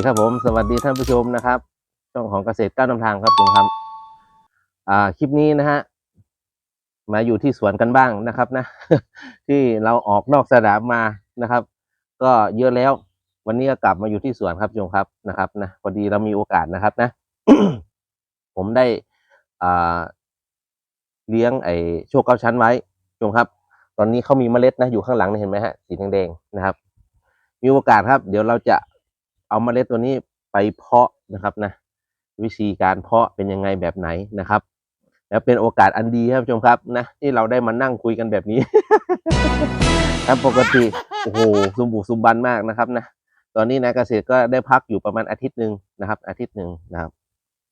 ดีครับผม สวัสดีท่านผู้ชมนะครับ ช่องของเกษตรก้าวนำทางครับผมครับอ่าคลิปนี้นะฮะมาอยู่ที่สวนกันบ้างนะครับนะ ที่เราออกนอกสนามมานะครับ ก็เยอะแล้ว วันนี้ก็กลับมาอยู่ที่สวนครับชมครับนะครับนะพอดีเรามีโอกาสนะครับนะ ผมได้อ่าเลี้ยงไอ้โชคเก้าชั้นไว้ชมครับ ตอนนี้เขามีเมล็ดนะอยู่ข้างหลังนี่เห็นไหมฮะสีแดงๆนะครับ มีโอกาสครับ เดี๋ยวเราจะ เอาเมล็ดตัวนี้ไปเพาะนะครับนะวิธีการเพาะเป็นยังไงแบบไหนนะครับ แล้วเป็นโอกาสอันดีครับผู้ชมครับนะที่เราได้มานั่งคุยกันแบบนี้ครับปกติโอ้โหซุมบุซุมบันมากนะครับนะตอนนี้นายเกษตรก็ได้พักอยู่ประมาณอาทิตย์หนึ่งนะครับ อาทิตย์หนึ่งนะครับ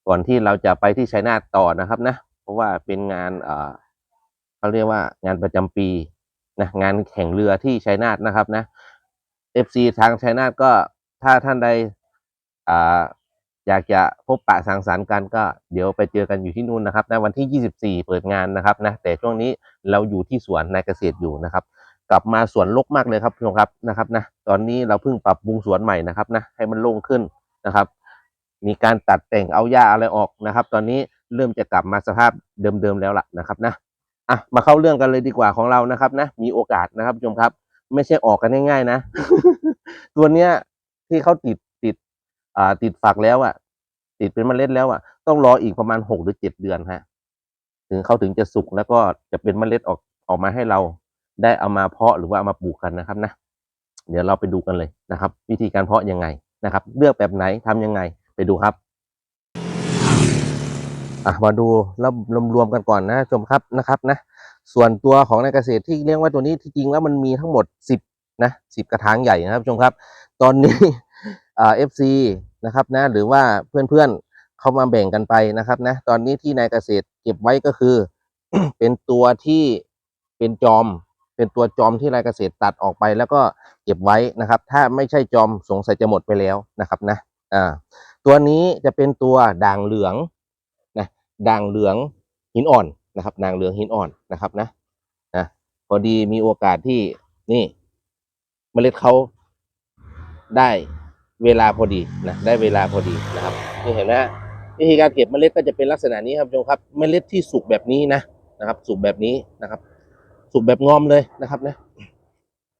ก่อนที่เราจะไปที่ชัยนาทต่อนะครับนะเพราะว่าเป็นงานเอ่อเขาเรียกว่างานประจำปีนะงานแข่งเรือที่ชัยนาทนะครับนะ FC ทางชัยนาทก็ ถ้าท่านใดอ่าอยากจะพบปะสังสรรค์กันก็เดี๋ยวไปเจอกันอยู่ที่นู่นนะครับนะวันที่ 24 เปิดงานนะครับนะแต่ช่วงนี้เราอยู่ที่สวนนายเกษตรอยู่นะครับ กลับมาสวนรกมากเลยครับผู้ชมครับนะครับนะตอนนี้เราเพิ่งปรับปรุงสวนใหม่นะครับนะให้มันโล่งขึ้นนะครับ มีการตัดแต่งเอาหญ้าอะไรออกนะครับ ตอนนี้เริ่มจะกลับมาสภาพเดิมๆแล้วล่ะนะครับนะอะมาเข้าเรื่องกันเลยดีกว่าของเรานะครับนะมีโอกาสนะครับผู้ชมครับ ไม่ใช่ออกกันง่ายๆนะ ตัวเนี้ย ที่เขาติดติดอ่าติดฝักแล้วอะ ติดเป็นเมล็ดแล้วอะ ต้องรออีกประมาณหกหรือเจ็ดเดือนฮะ ถึงเขาถึงจะสุกแล้วก็จะเป็นเมล็ดออกออกมาให้เราได้เอามาเพาะหรือว่าเอามาปลูกกันนะครับนะ เดี๋ยวเราไปดูกันเลยนะครับ วิธีการเพาะยังไงนะครับ เลือกแบบไหนทำยังไงไปดูครับอะมาดูแล้วรวมๆกันก่อนนะชมครับนะครับนะ ส่วนตัวของในเกษตรที่เรียกว่าตัวนี้ที่จริงแล้วมันมีทั้งหมดสิบ นะสิบกระถางใหญ่นะครับชมครับ ตอนนี้เอฟซีนะครับนะหรือว่าเพื่อนๆเขามาแบ่งกันไปนะครับนะตอนนี้ที่นายเกษตรเก็บไว้ก็คือ เป็นตัวที่เป็นจอม เป็นตัวจอมที่นายเกษตรตัดออกไป แล้วก็เก็บไว้นะครับ ถ้าไม่ใช่จอมสงสัยจะหมดไปแล้วนะครับนะอ่าตัวนี้จะเป็นตัวด่างเหลืองนะด่างเหลืองหินอ่อนนะครับด่างเหลืองหินอ่อนนะครับนะนะพอดีมีโอกาสที่นี่ เมล็ดเขาได้เวลาพอดีนะได้เวลาพอดีนะครับนี่เห็นไหมฮะวิธีการเก็บเมล็ดก็จะเป็นลักษณะนี้ครับผู้ชมครับเมล็ดที่สุกแบบนี้นะนะครับ สุกแบบนี้นะครับ สุกแบบงอมเลยนะครับนะ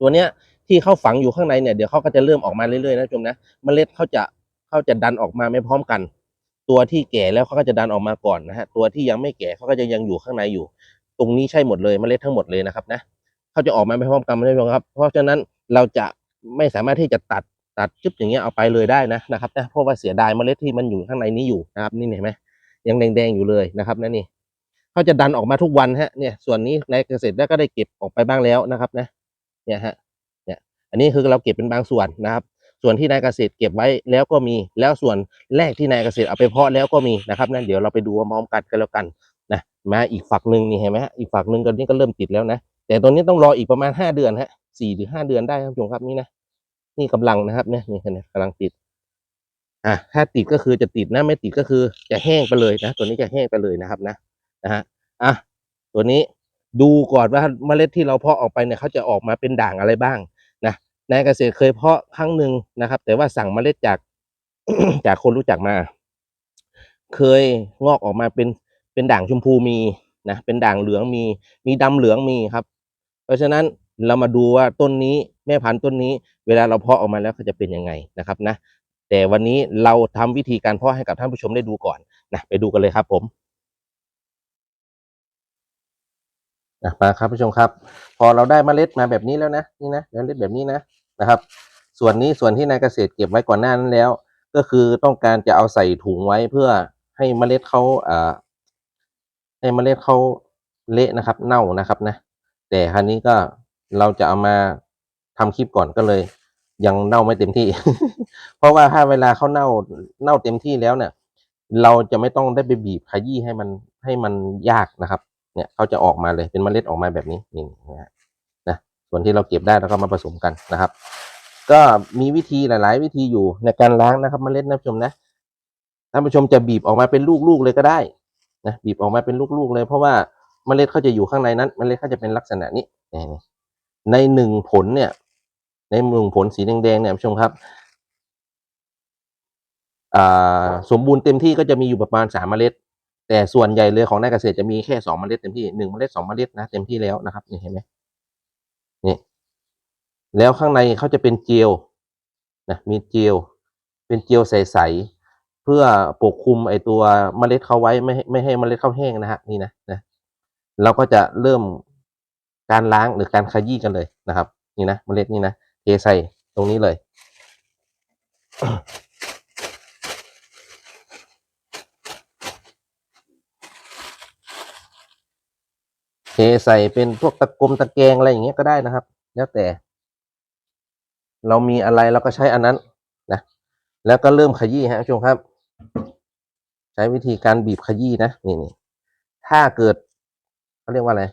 ตัวเนี้ยที่เขาฝังอยู่ข้างในเนี่ยเดี๋ยวเขาก็จะเริ่มออกมาเรื่อยๆนะชมนะเมล็ดเขาจะเขาจะดันออกมาไม่พร้อมกัน ตัวที่แก่แล้วเขาก็จะดันออกมาก่อนนะฮะตัวที่ยังไม่แก่เขาก็จะยังอยู่ข้างในอยู่ ตรงนี้ใช่หมดเลยเมล็ดทั้งหมดเลยนะครับนะเขาจะออกมาไม่พร้อมกันไม่ใช่ครับ เพราะฉะนั้น เราจะไม่สามารถที่จะตัดตัดจุ๊บอย่างเงี้ยเอาไปเลยได้นะนะครับนะเพราะว่าเสียดายเมล็ดที่มันอยู่ข้างในนี้อยู่นะครับนี่เห็นไหมยังแดงๆอยู่เลยนะครับนะนี่เขาจะดันออกมาทุกวันฮะเนี่ยส่วนนี้ในเกษตรแล้วก็ได้เก็บออกไปบ้างแล้วนะครับนะเนี่ยฮะเนี่ยอันนี้คือเราเก็บเป็นบางส่วนนะครับ ส่วนที่นายเกษตรเก็บไว้แล้วก็มีแล้วส่วนแรกที่นายเกษตรเอาไปเพาะแล้วก็มีนะครับนั่นเดี๋ยวเราไปดูพร้อมกันกันแล้วกันนะมาอีกฝักหนึ่งนี่เห็นไหมฮะอีกฝักหนึ่งตอนนี้ก็เริ่มติดแล้วนะแต่ตรงนี้ต้องรออีกประมาณห้าเดือนฮะ สี่หรือห้าเดือนได้ครับผู้ชมครับนี่นะนี่กำลังนะครับเนี่ยนี่กำลังติด อะถ้าติดก็คือจะติดนะไม่ติดก็คือจะแห้งไปเลยนะ ตัวนี้จะแห้งไปเลยนะครับนะนะฮะอะตัวนี้ดูก่อนว่าเมล็ดที่เราเพาะออกไปเนี่ยเขาจะออกมาเป็นด่างอะไรบ้างนะนายเกษตรเคยเพาะครั้งหนึ่งนะครับ แต่ว่าสั่งเมล็ดจากจากคนรู้จักมา เคยงอกออกมาเป็นเป็นด่างชมพูมีนะเป็นด่างเหลืองมีมีดำเหลืองมีครับ เพราะฉะนั้น เรามาดูว่าต้นนี้แม่พันธุ์ต้นนี้ เวลาเราเพาะออกมาแล้วเขาจะเป็นยังไงนะครับนะ แต่วันนี้เราทำวิธีการเพาะให้กับท่านผู้ชมได้ดูก่อนนะไปดูกันเลยครับผมนะมาครับผู้ชมครับ พอเราได้เมล็ดมาแบบนี้แล้วนะนี่นะเมล็ดแบบนี้นะนะครับ ส่วนนี้ส่วนที่นายเกษตรเก็บไว้ก่อนหน้านั้นแล้ว ก็คือต้องการจะเอาใส่ถุงไว้เพื่อให้เมล็ดเขาอ่าให้เมล็ดเขาเละนะครับ เน่านะครับนะ แต่ครั้นี้ก็ เราจะเอามาทำคลิปก่อนก็เลย ยังเน่าไม่เต็มที่ เพราะว่าถ้าเวลาเขาเน่าเน่าเต็มที่แล้วเนี่ย เราจะไม่ต้องได้ไปบีบขยี้ให้มันให้มันยากนะครับ เนี่ยเขาจะออกมาเลยเป็นเมล็ดออกมาแบบนี้นี่นะฮะนะส่วนที่เราเก็บได้แล้วก็มาผสมกันนะครับ ก็มีวิธีหลาย ๆ วิธีอยู่ในการล้างนะครับ เมล็ดนะผู้ชมนะท่านผู้ชมจะบีบออกมาเป็นลูก ๆ เลยก็ได้นะบีบออกมาเป็นลูก ๆ เลย เพราะว่าเมล็ดเขาจะอยู่ข้างในนั้น เมล็ดเขาจะเป็นลักษณะนี้นี่ ในหนึ่งผลเนี่ย ในหนึ่งผลสีแดงๆเนี่ยผู้ชมครับสมบูรณ์เต็มที่ก็จะมีอยู่ประมาณสามเมล็ด แต่ส่วนใหญ่เลยของนายเกษตรจะมีแค่สองเมล็ดเต็มที่หนึ่งเมล็ดสองเมล็ดนะเต็มที่แล้วนะครับนี่เห็นไหมนี่แล้วข้างในเขาจะเป็นเจลนะมีเจลเป็นเจลใสๆเพื่อปกคลุมไอตัวเมล็ดเขาไว้ไม่ไม่ให้เมล็ดเขาแห้งนะฮะนี่นะนะเราก็จะเริ่ม การล้างหรือการขยี้กันเลยนะครับ นี่นะเมล็ดนี่นะเทใส่ตรงนี้เลย เทใส่เป็นพวกตะกรมตะแกรงอะไรอย่างเงี้ยก็ได้นะครับ แล้วแต่ เรามีอะไรเราก็ใช้อันนั้นนะแล้วก็เริ่มขยี้ฮะชมครับ ใช้วิธีการบีบขยี้นะนี่นี่ถ้าเกิดเขาเรียกว่าอะไร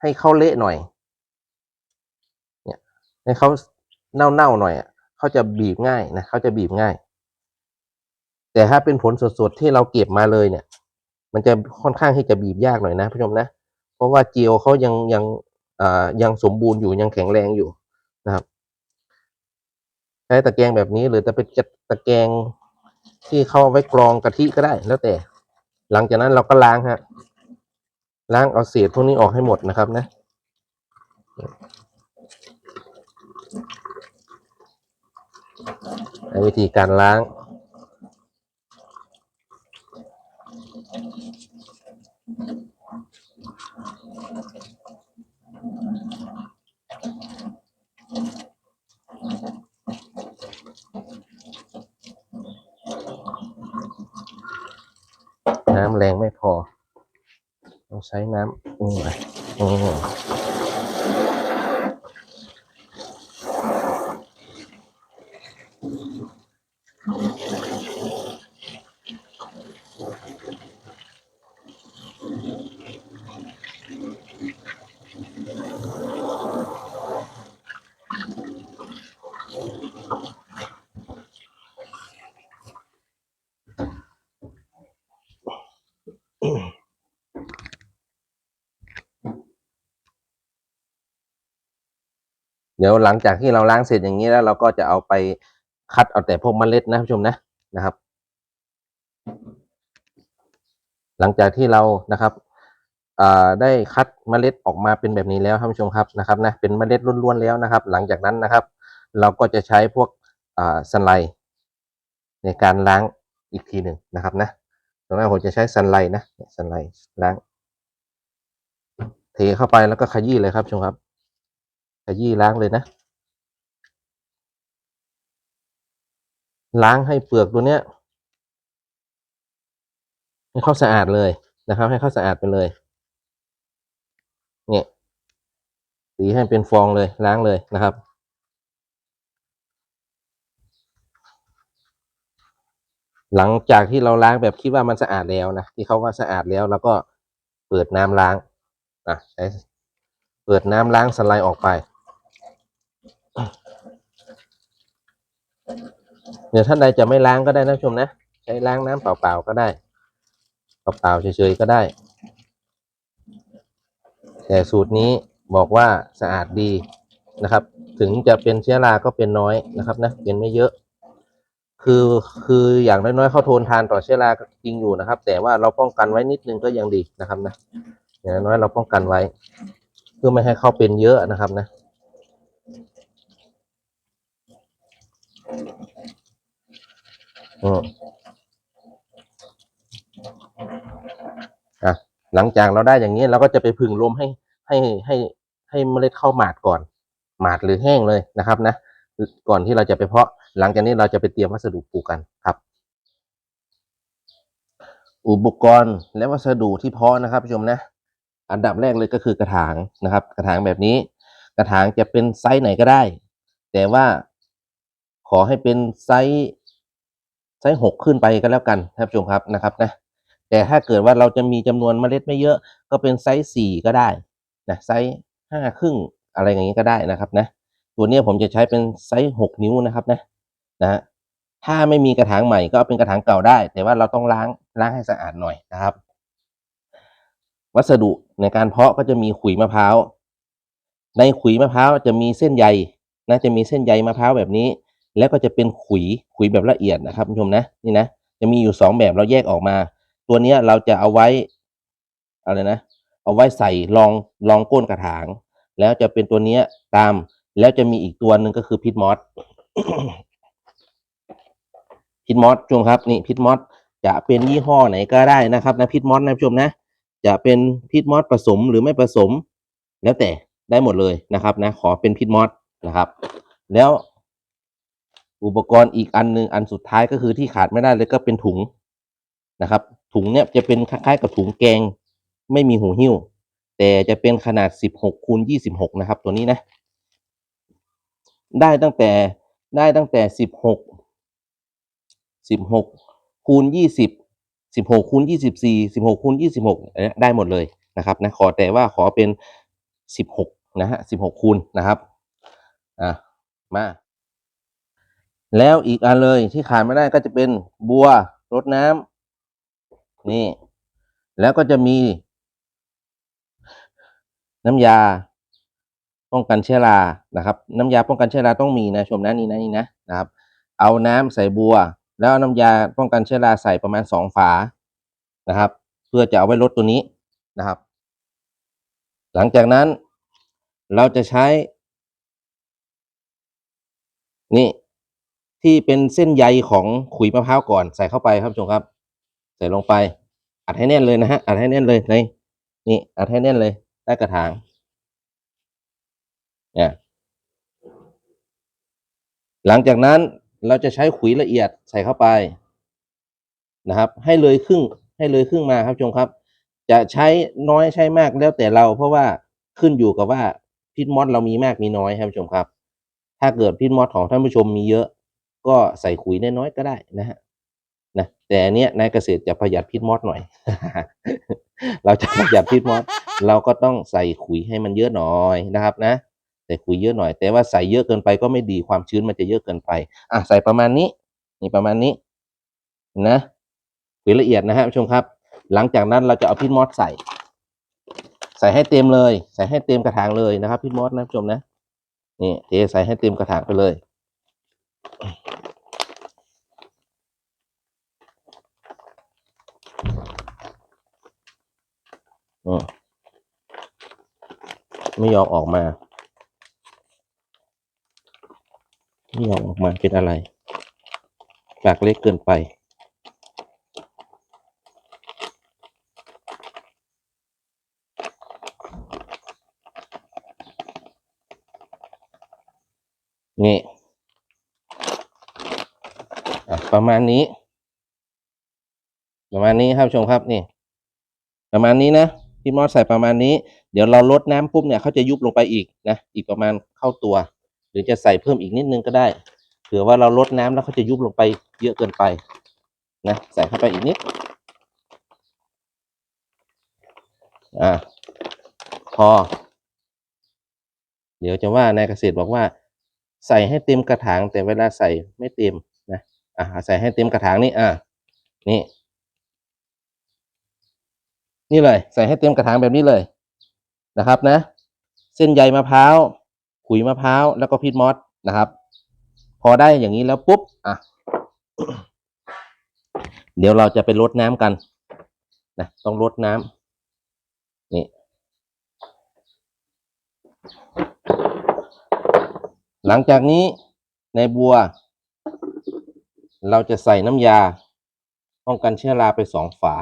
ให้เขาเละหน่อย เนี่ยให้เขาเน่าๆหน่อยอะเขาจะบีบง่ายนะเขาจะบีบง่าย แต่ถ้าเป็นผลสดๆที่เราเก็บมาเลยเนี่ย มันจะค่อนข้างที่จะบีบยากหน่อยนะผู้ชมนะ เพราะว่าเจลเขายังยังอ่ายังสมบูรณ์อยู่ยังแข็งแรงอยู่นะครับใช้ตะแกรงแบบนี้หรือจะเป็นตะแกรงที่เข้าไว้กรองกะทิก็ได้แล้วแต่ หลังจากนั้นเราก็ล้างฮะ ล้างเอาเศษพวกนี้ออกให้หมดนะครับนะ วิธีการล้าง น้ำแรงไม่พอ ต้อง ใช้น้ำอืมอืม เดี๋ยวหลังจากที่เราล้างเสร็จอย่างนี้แล้ว เราก็จะเอาไปคัดเอาแต่พวกเมล็ดนะผู้ชมนะนะครับ หลังจากที่เรานะครับได้คัดเมล็ดออกมาเป็นแบบนี้แล้วท่านผู้ชมครับนะครับนะเป็นเมล็ดล้วนๆแล้วนะครับ หลังจากนั้นนะครับ เราก็จะใช้พวกอ่าสไลด์ในการล้างอีกทีหนึ่งนะครับนะตรงนั้นผมจะใช้สันไลด์นะสันไลด์ล้างเทเข้าไปแล้วก็ขยี้เลยครับชมครับ ขยี้ล้างเลยนะ ล้างให้เปลือกตัวเนี้ยให้เขาสะอาดเลยนะครับ ให้เขาสะอาดไปเลยเนี่ยสีให้เป็นฟองเลยล้างเลยนะครับหลังจากที่เราล้างแบบคิดว่ามันสะอาดแล้วนะที่เขาว่าสะอาดแล้วเราก็เปิดน้ำล้างอะใช้เปิดน้ำล้างสไลด์ออกไป เดี๋ยวท่านใดจะไม่ล้างก็ได้นะชมนะ ใช้ล้างน้ำเปล่าๆก็ได้ เปล่าๆเฉยๆก็ได้ แต่สูตรนี้บอกว่าสะอาดดีนะครับ ถึงจะเป็นเชื้อราก็เป็นน้อยนะครับนะเป็นไม่เยอะ คือคืออย่างน้อยๆเข้าทนทานต่อเชื้อราจริงอยู่นะครับ แต่ว่าเราป้องกันไว้นิดนึงก็ยังดีนะครับนะอย่างน้อยเราป้องกันไว้ เพื่อไม่ให้เข้าเป็นเยอะนะครับนะ อืมอะหลังจากเราได้อย่างนี้เราก็จะไปพึ่งลมให้ให้ให้ให้เมล็ดเข้าหมาดก่อน หมาดหรือแห้งเลยนะครับนะก่อนที่เราจะไปเพาะ หลังจากนี้เราจะไปเตรียมวัสดุปลูกกันครับ อุปกรณ์และวัสดุที่เพาะนะครับผู้ชมนะ อันดับแรกเลยก็คือกระถางนะครับ กระถางแบบนี้ กระถางจะเป็นไซส์ไหนก็ได้ แต่ว่า ขอให้เป็นไซส์ไซส์หกขึ้นไปก็แล้วกันท่านผู้ชมครับนะครับนะแต่ถ้าเกิดว่าเราจะมีจำนวนเมล็ดไม่เยอะก็เป็นไซส์สี่ก็ได้นะไซส์ห้าครึ่งอะไรอย่างนี้ก็ได้นะครับนะตัวนี้ผมจะใช้เป็นไซส์หกนิ้วนะครับนะนะถ้าไม่มีกระถางใหม่ก็เอาเป็นกระถางเก่าได้ แต่ว่าเราต้องล้างล้างให้สะอาดหน่อยนะครับ วัสดุในการเพาะก็จะมีขุยมะพร้าวในขุยมะพร้าวจะมีเส้นใยนะจะมีเส้นใยมะพร้าวแบบนี้ แล้วก็จะเป็นขุยขุยแบบละเอียดนะครับคุณผู้ชมนะนี่นะจะมีอยู่สองแบบเราแยกออกมา ตัวนี้เราจะเอาไว้อะไรนะ เอาไว้ใส่รองรองก้นกระถาง แล้วจะเป็นตัวเนี้ยตามแล้วจะมีอีกตัวหนึ่งก็คือพิทมอสพิทมอสชมครับนี่พิทมอสจะเป็นยี่ห้อไหนก็ได้นะครับนะพิทมอสนะผู้ชมนะ จะเป็นพิทมอสผสมหรือไม่ผสม แล้วแต่ได้หมดเลยนะครับนะ ขอเป็นพิทมอสนะครับ แล้ว อุปกรณ์อีกอันหนึ่งอันสุดท้ายก็คือที่ขาดไม่ได้เลยก็เป็นถุงนะครับ ถุงเนี้ยจะเป็นคล้ายๆกับถุงแกง ไม่มีหูหิ้ว แต่จะเป็นขนาด 16คูณ26 นะครับ ตัวนี้นะ ได้ตั้งแต่ได้ตั้งแต่ 16 16คูณ20 16คูณ24 16คูณ26 ได้หมดเลยนะครับนะขอแต่ว่าขอเป็น 16 นะฮะ16คูณนะครับอะมา แล้วอีกอันเลยที่ขาดไม่ได้ก็จะเป็นบัวรดน้ำนี่ แล้วก็จะมี น้ำยา ป้องกันเชื้อรานะครับ น้ำยาป้องกันเชื้อราต้องมีนะชมนะนี่นะนี่นะนะครับ เอาน้ำใส่บัว แล้วเอาน้ำยาป้องกันเชื้อราใส่ประมาณสองฝานะครับ เพื่อจะเอาไว้ลดตัวนี้นะครับ หลังจากนั้นเราจะใช้ นี่ ที่เป็นเส้นใยของขุยมะพร้าวก่อนใส่เข้าไปครับชมครับ ใส่ลงไป อัดให้แน่นเลยนะฮะอัดให้แน่นเลยในนี่อัดให้แน่นเลยใต้กระถางเนี่ยหลังจากนั้นเราจะใช้ขุยละเอียดใส่เข้าไปนะครับ ให้เลยครึ่งให้เลยครึ่งมาครับชมครับ จะใช้น้อยใช้มากแล้วแต่เรา เพราะว่าขึ้นอยู่กับว่าพิษมอสเรามีมากมีน้อยครับชมครับ ถ้าเกิดพิษมอสของท่านผู้ชมมีเยอะ ก็ใส่ขุยน้อยๆก็ได้นะฮะนะแต่อันเนี้ยนายเกษตรจะประหยัดพิษมอสหน่อย เราจะประหยัดพิษมอสเราก็ต้องใส่ขุยให้มันเยอะหน่อยนะครับนะใส่ขุยเยอะหน่อย แต่ว่าใส่เยอะเกินไปก็ไม่ดีความชื้นมันจะเยอะเกินไปอะใส่ประมาณนี้ นี่ประมาณนี้ นะขุยละเอียดนะฮะผู้ชมครับ หลังจากนั้นเราจะเอาพิษมอสใส่ ใส่ให้เต็มเลย ใส่ให้เต็มกระถางเลยนะครับพิษมอสนะผู้ชมนะนี่เทใส่ให้เต็มกระถางไปเลย ไม่ยอมออกมาไม่ยอมออกมาเป็นอะไรปากเล็กเกินไป นี่ประมาณนี้ ประมาณนี้ครับชมครับนี่ ประมาณนี้นะ พี่มอสใส่ประมาณนี้ เดี๋ยวเราลดน้ำปุ๊บเนี่ยเขาจะยุบลงไปอีกนะ อีกประมาณเข้าตัว หรือจะใส่เพิ่มอีกนิดนึงก็ได้ เผื่อว่าเราลดน้ำแล้วเขาจะยุบลงไปเยอะเกินไปนะ ใส่เข้าไปอีกนิด อ่า พอ เดี๋ยวจะว่านายเกษตรบอกว่า ใส่ให้เต็มกระถางแต่เวลาใส่ไม่เต็มนะ อ่าใส่ให้เต็มกระถางนี่ อ่านี่ นี่เลย ใส่ให้เต็มกระถางแบบนี้เลยนะครับนะ เส้นใยมะพร้าวขุยมะพร้าวแล้วก็พีทมอสนะครับ พอได้อย่างนี้แล้วปุ๊บอะเดี๋ยวเราจะไปรดน้ำกันนะต้องรดน้ำนี่หลังจากนี้ในบัว เราจะใส่น้ำยา ป้องกันเชื้อราไปสองฝา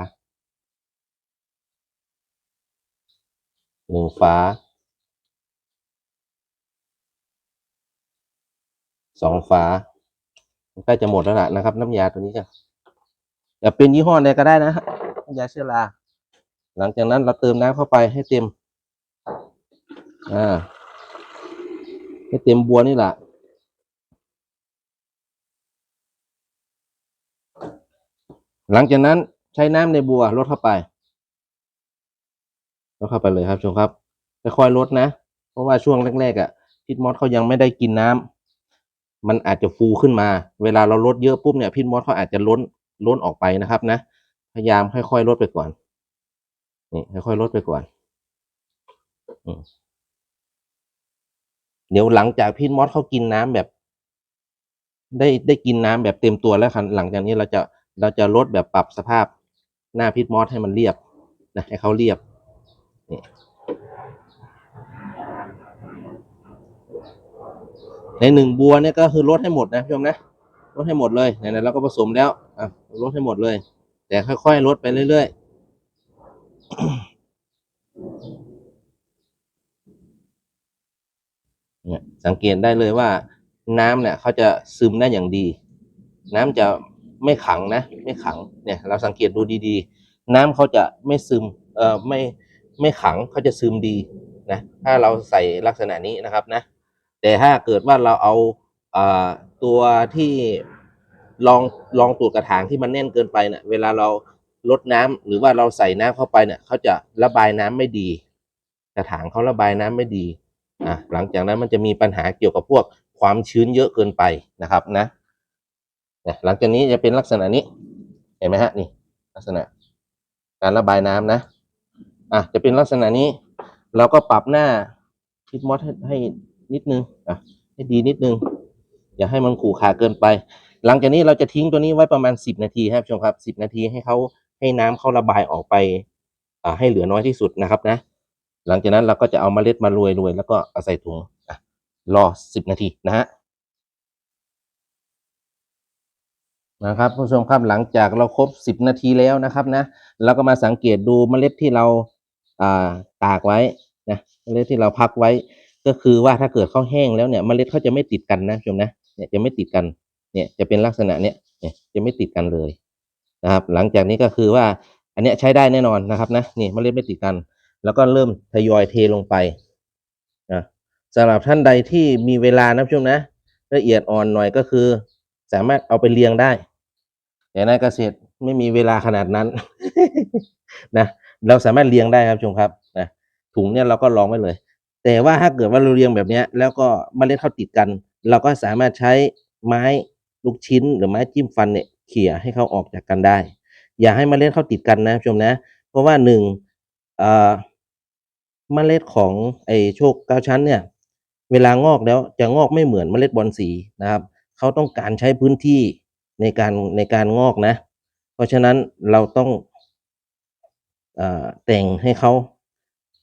หนึ่งฝาสองฝาใกล้จะหมดแล้วล่ะนะครับ น้ำยาตัวนี้จะอย่าเป็นยี่ห้อใดก็ได้นะฮะน้ำยาเชื้อราหลังจากนั้นเราเติมน้ำเข้าไปให้เต็ม อ่า ให้เต็มบัวนี่แหละหลังจากนั้นใช้น้ำในบัวลดเข้าไป ลดเข้าไปเลยครับชมครับค่อยๆลดนะ เพราะว่าช่วงแรกๆอะพิษมอสเขายังไม่ได้กินน้ำมันอาจจะฟูขึ้นมา เวลาเราลดเยอะปุ๊บเนี่ยพิษมอสเขาอาจจะล้นล้นออกไปนะครับนะ พยายามค่อยๆลดไปก่อนนี่ค่อยๆลดไปก่อนอเดี๋ยวหลังจากพิษมอสเขากินน้ำแบบ ได้ได้กินน้ำแบบเต็มตัวแล้วครับหลังจากนี้เราจะเราจะลดแบบปรับสภาพหน้าพิษมอสให้มันเรียบนะให้เขาเรียบ นี่ในหนึ่งบัวเนี่ยก็คือลดให้หมดนะผู้ชมนะลดให้หมดเลยไหนๆเราก็ผสมแล้วอะลดให้หมดเลย แต่ค่อยๆลดไปเรื่อยๆเนี่ยสังเกตได้เลยว่า น้ำเนี่ยเขาจะซึมได้อย่างดี น้ำจะไม่ขังนะ ไม่ขังเนี่ย เราสังเกตดูดีๆ น้ำเขาจะไม่ซึมเอ่อไม่ ไม่ขังเขาจะซึมดีนะถ้าเราใส่ลักษณะนี้นะครับนะแต่ถ้าเกิดว่าเราเอาอ่าตัวที่ลองลองตูดกระถางที่มันแน่นเกินไปเนี่ยเวลาเราลดน้ำหรือว่าเราใส่น้ำเข้าไปเนี่ยเขาจะระบายน้ำไม่ดี กระถางเขาระบายน้ำไม่ดีอะหลังจากนั้นมันจะมีปัญหาเกี่ยวกับพวกความชื้นเยอะเกินไปนะครับนะหลังจากนี้จะเป็นลักษณะนี้เห็นไหมฮะนี่ลักษณะการระบายน้ำนะ อะจะเป็นลักษณะนี้เราก็ปรับหน้าพิทมอสให้ให้นิดนึงอะให้ดีนิดนึง อย่าให้มันขู่ขาเกินไป หลังจากนี้เราจะทิ้งตัวนี้ไว้ประมาณสิบนาทีครับชมครับสิบนาทีให้เขาให้น้ำเขาระบายออกไปอ่าให้เหลือน้อยที่สุดนะครับนะ หลังจากนั้นเราก็จะเอาเมล็ดมาโรยโรยแล้วก็เอาใส่ถุงอะรอสิบนาทีนะฮะนะครับผู้ชมครับหลังจากเราครบสิบนาทีแล้วนะครับนะเราก็มาสังเกตดูเมล็ดที่เรา ตากไว้นะเมล็ดที่เราพักไว้ ก็คือว่าถ้าเกิดเขาแห้งแล้วเนี่ยเมล็ดเขาจะไม่ติดกันนะชมนะเนี่ยจะไม่ติดกันเนี่ยจะเป็นลักษณะเนี้ยเนี่ยจะไม่ติดกันเลยนะครับ หลังจากนี้ก็คือว่าอันเนี้ยใช้ได้แน่นอนนะครับนะนี่เมล็ดไม่ติดกัน แล้วก็เริ่มทยอยเทลงไปนะสำหรับท่านใดที่มีเวลานะผู้ชมนะละเอียดอ่อนหน่อยก็คือ สามารถเอาไปเรียงได้แต่ในเกษตรไม่มีเวลาขนาดนั้นนะ เราสามารถเรียงได้ครับชมครับนะถุงเนี่ยเราก็ลองไว้เลย แต่ว่าถ้าเกิดว่าเราเรียงแบบเนี้ยแล้วก็เมล็ดเข้าติดกัน เราก็สามารถใช้ไม้ลูกชิ้นหรือไม้จิ้มฟันเนี่ยเขี่ยให้เขาออกจากกันได้ อย่าให้เมล็ดเข้าติดกันนะชมนะ เพราะว่าหนึ่งเอ่อเมล็ดของไอ้โชคเก้าชั้นเนี่ยเวลางอกแล้วจะงอกไม่เหมือนเมล็ดบอลสีนะครับเขาต้องการใช้พื้นที่ในการในการงอกนะ เพราะฉะนั้นเราต้อง แต่งให้เขา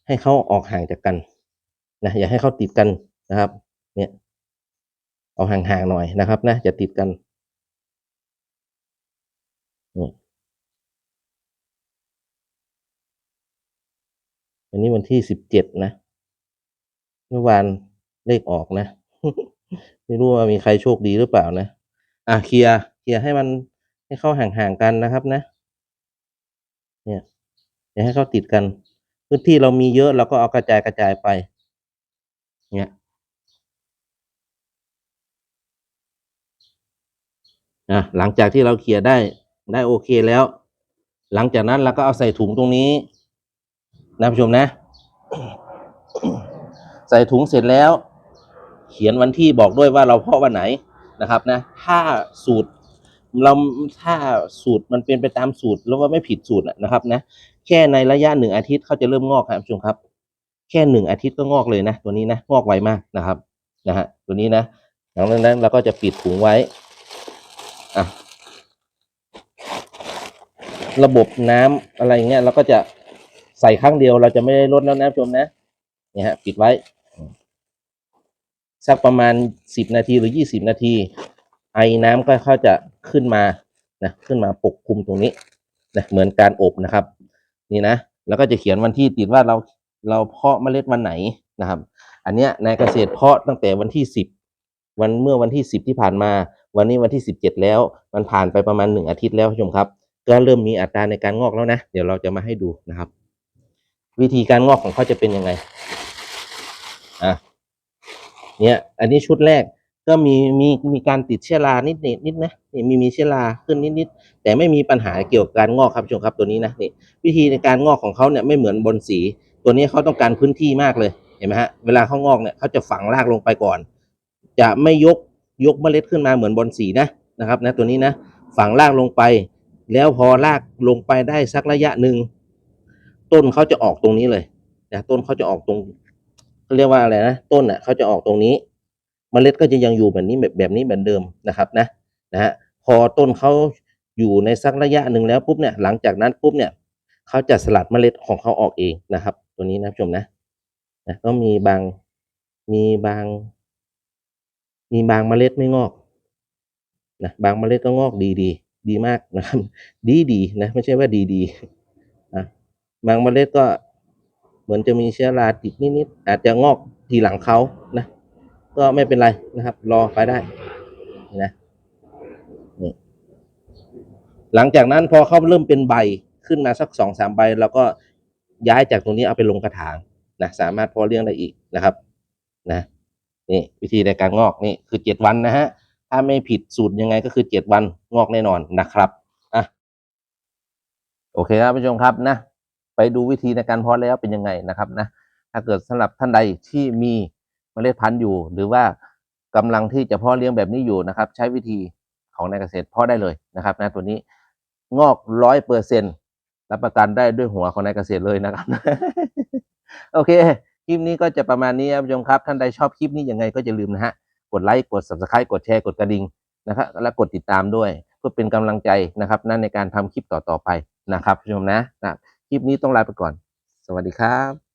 ให้เขาออกห่างจากกันนะอย่าให้เขาติดกันนะครับ เนี่ยเอาห่างๆหน่อยนะครับ นะจะติดกันอันนี้วันที่สิบเจ็ดนะ เมื่อวานเลขออกนะ ไม่รู้ว่ามีใครโชคดีหรือเปล่านะ อะเคลียร์เคลียร์ให้มันให้เข้าห่างๆกันนะครับนะ อย่าให้เขาติดกัน พื้นที่เรามีเยอะเราก็เอากระจายกระจายไป เนี่ยอะหลังจากที่เราเคลียได้ได้โอเคแล้ว หลังจากนั้นเราก็เอาใส่ถุงตรงนี้นะผู้ชมนะ ใส่ถุงเสร็จแล้ว เขียนวันที่บอกด้วยว่าเราเพาะวันไหนนะครับนะ ถ้าสูตรเราถ้าสูตรมันเป็นไปตามสูตรแล้วว่าไม่ผิดสูตรนะครับนะ แค่ในระยะหนึ่งอาทิตย์เขาจะเริ่มงอกครับผู้ชมครับ แค่หนึ่งอาทิตย์ก็งอกเลยนะ ตัวนี้นะงอกไวมากนะครับนะฮะตัวนี้นะหลังจากนั้นเราก็จะปิดถุงไว้อะระบบน้ำอะไรเงี้ยเราก็จะใส่ครั้งเดียวเราจะไม่ได้ลดแล้วนะผู้ชมนะเนี่ยฮะปิดไว้ สักประมาณสิบนาทีหรือยี่สิบนาที ไอ้น้ำก็เขาจะขึ้นมานะขึ้นมาปกคลุมตรงนี้นะเหมือนการอบนะครับ นี่นะแล้วก็จะเขียนวันที่ติดว่าเราเราเพาะเมล็ดวันไหนนะครับ อันเนี้ยในเกษตรเพาะตั้งแต่วันที่สิบวันเมื่อวันที่สิบที่ผ่านมา วันนี้วันที่สิบเจ็ดแล้ว มันผ่านไปประมาณหนึ่งอาทิตย์แล้วผู้ชมครับ ก็เริ่มมีอัตราในการงอกแล้วนะ เดี๋ยวเราจะมาให้ดูนะครับ วิธีการงอกของเขาจะเป็นยังไงอะเนี่ยอันนี้ชุดแรก ก็มีมีมีการติดเชื้อรานิดนิดนิดนะนี่มีมีเชื้อราขึ้นนิดนิดแต่ไม่มีปัญหาเกี่ยวกับการงอกครับชมครับตัวนี้นะนี่วิธีในการงอกของเขาเนี่ยไม่เหมือนบนสี ตัวนี้เขาต้องการพื้นที่มากเลยเห็นไหมฮะเวลาเขางอกเนี่ยเขาจะฝังรากลงไปก่อน จะไม่ยกยกเมล็ดขึ้นมาเหมือนบนสีนะนะครับนะตัวนี้นะฝังรากลงไป แล้วพอรากลงไปได้สักระยะหนึ่งต้นเขาจะออกตรงนี้เลยนะต้นเขาจะออกตรงเขาเรียกว่าอะไรนะต้นอะเขาจะออกตรงนี้ เมล็ดก็จะยังอยู่แบบนี้แบบแบบนี้เหมือนเดิมนะครับนะนะฮะพอต้นเขาอยู่ในสักระยะหนึ่งแล้วปุ๊บเนี่ยหลังจากนั้นปุ๊บเนี่ยเขาจะสลัดเมล็ดของเขาออกเองนะครับ ตัวนี้นะผู้ชมนะนะก็มีบางมีบาง มีบางเมล็ดไม่งอกนะบางเมล็ดก็งอกดีดีดีมากนะครับ ดีดีนะไม่ใช่ว่าดีดีนะบางเมล็ดก็เหมือนจะมีเชื้อราติดนิดๆอาจจะงอกทีหลังเขานะ ก็ไม่เป็นไรนะครับ รอไปได้นะนี่หลังจากนั้นพอเขาเริ่มเป็นใบขึ้นมาสักสองสามใบเราก็ย้ายจากตรงนี้เอาไปลงกระถางนะสามารถพอเลี้ยงได้อีกนะครับนะนี่วิธีในการงอกนี่คือเจ็ดวันนะฮะถ้าไม่ผิดสูตรยังไงก็คือเจ็ดวันงอกแน่นอนนะครับอะโอเคครับผู้ชมครับนะ ไปดูวิธีในการเพาะแล้วเป็นยังไงนะครับนะถ้าเกิดสำหรับท่านใดที่มี เมล็ดพันธุ์อยู่ หรือว่ากำลังที่จะเพาะเลี้ยงแบบนี้อยู่นะครับ ใช้วิธีของนายเกษตรเพาะได้เลยนะครับนะตัวนี้งอกร้อยเปอร์เซ็นรับประกันได้ด้วยหัวของนายเกษตรเลยนะครับ โอเค คลิปนี้ก็จะประมาณนี้ครับผู้ชมครับ ท่านใดชอบคลิปนี้ยังไงก็อย่าลืมนะฮะ กดไลค์กด subscribe กดแชร์กดกระดิ่งนะครับและกดติดตามด้วย เพื่อเป็นกำลังใจนะครับ นั่นในการทำคลิปต่อๆไปนะครับผู้ชมนะนะ คลิปนี้ต้องลาไปก่อน สวัสดีครับ